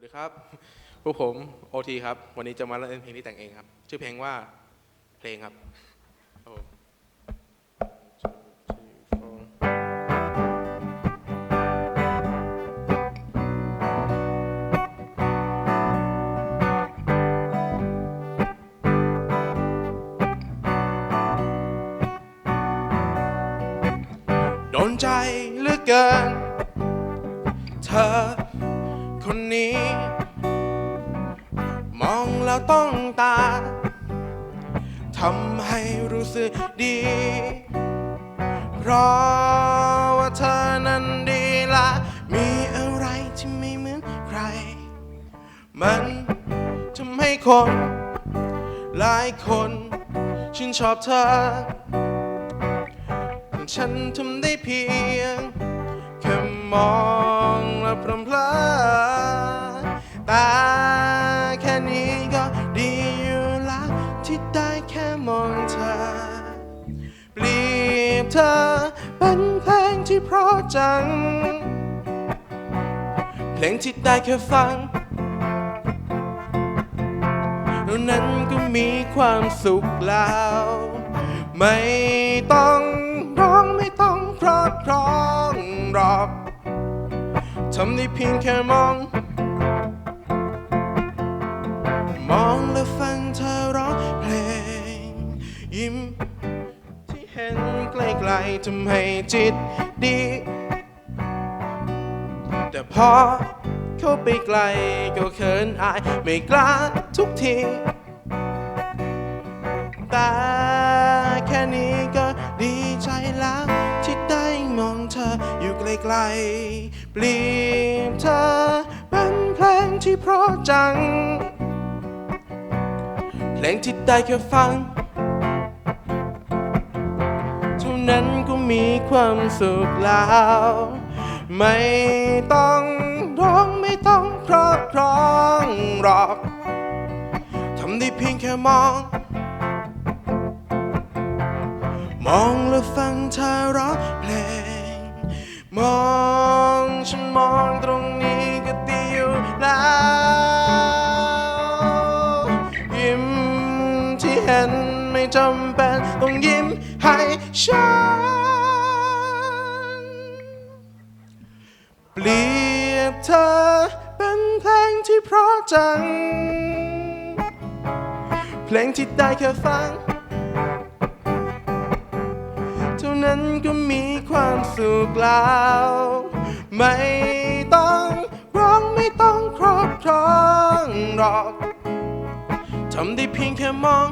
วัสดีครับพวกผมโอทีครับ วันนี้จะมาเล่นเพลงที่แต่งเองครับ ชื่อเพลงว่าเพลงครับครับผม โดนใจเหลือเกิน เธอ คนนี้ มองแล้วต้องตาทำให้รู้สึกดี เพราะว่าเธอนั้นดีละ มีอะไรที่ไม่เหมือนใคร มันทำให้คน หลายคนชื่นชอบเธอ ฉันทำได้เพียงแค่มอง ดีอยู่ละที่ได้แค่มองเธอเปรียบเธอเป็นเพลงที่เพราะจัง เพลงที่ได้แค่ฟังนั้นก็มีความสุขแล้ว ไม่ต้องร้องไม่ต้องเพราะร้องหรอกทำได้เพียงแค่มอง ยิ้ม ที่เห็นไกลๆทำให้จิตดี แต่พอเข้าไปไกลก็เขินอาย ไม่กล้าทุกทีแต่แค่นี้ก็ดีใจแล้ว ที่ได้มองเธออยู่ไกลๆ เปรียบเธอเป็นเพลงที่เพราะจัง เพลงที่ได้แค่ฟัง นั้นก็มีความสุขแล้ว ไม่ต้องร้องไม่ต้องเพราะร้องหรอกทำได้เพียงแค่มอง มองและฟังเธอร้องเพลง มองฉันมอง ยิ้มให้ฉัน เปรียบเธอเป็นเพลงที่เพราะจัง เพลงที่ได้แค่ฟัง เท่านั้นก็มีความสุขแล้ว ไม่ต้องร้องไม่ต้องครอบครองหรอกทำได้เพียงแค่มอง